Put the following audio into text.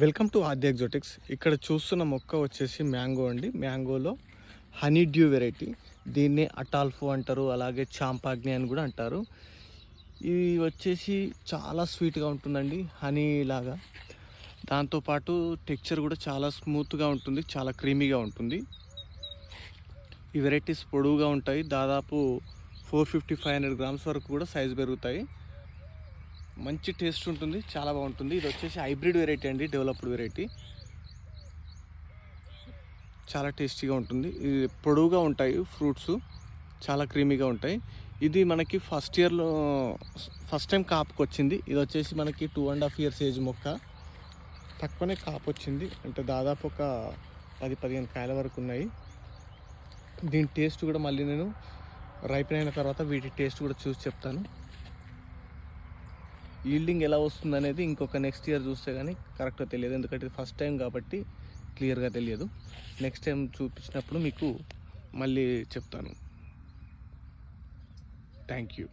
Welcome to ఆద్య ఎగ్జోటిక్స్. ఇక్కడ చూస్తున్న మొక్క వచ్చేసి మ్యాంగో అండి. మ్యాంగోలో హనీ డ్యూ వెరైటీ. దీన్నే అటాల్ఫో అంటారు అలాగే చాంపాగ్ని అని కూడా అంటారు. ఇవి వచ్చేసి చాలా స్వీట్గా ఉంటుందండి హనీ లాగా. దాంతోపాటు టెక్చర్ కూడా చాలా స్మూత్గా ఉంటుంది చాలా క్రీమీగా ఉంటుంది. ఈ వెరైటీస్ పొడవుగా ఉంటాయి దాదాపు four fifty five hundred grams వరకు కూడా సైజ్ పెరుగుతాయి. మంచి టేస్ట్ ఉంటుంది చాలా బాగుంటుంది. ఇది వచ్చేసి హైబ్రిడ్ వెరైటీ అండి డెవలప్డ్ వెరైటీ. చాలా టేస్టీగా ఉంటుంది. ఇది పొడవుగా ఉంటాయి ఫ్రూట్స్ చాలా క్రీమీగా ఉంటాయి. ఇది మనకి ఫస్ట్ ఇయర్లో ఫస్ట్ టైం కాపుకి వచ్చింది. ఇది వచ్చేసి మనకి two and half years age మొక్క. తక్కువనే కాపు వచ్చింది. అంటే దాదాపు ఒక పది పదిహేను కాయల వరకు ఉన్నాయి. దీని టేస్ట్ కూడా మళ్ళీ నేను రైపెన్ అయిన తర్వాత వీటి టేస్ట్ కూడా చూసి చెప్తాను. ఈల్డింగ్ ఎలా వస్తుంది అనేది ఇంకొక నెక్స్ట్ ఇయర్ చూస్తే కానీ కరెక్ట్గా తెలియదు. ఎందుకంటే ఫస్ట్ టైం కాబట్టి క్లియర్గా తెలియదు. నెక్స్ట్ టైం చూపించినప్పుడు మీకు మళ్ళీ చెప్తాను. Thank you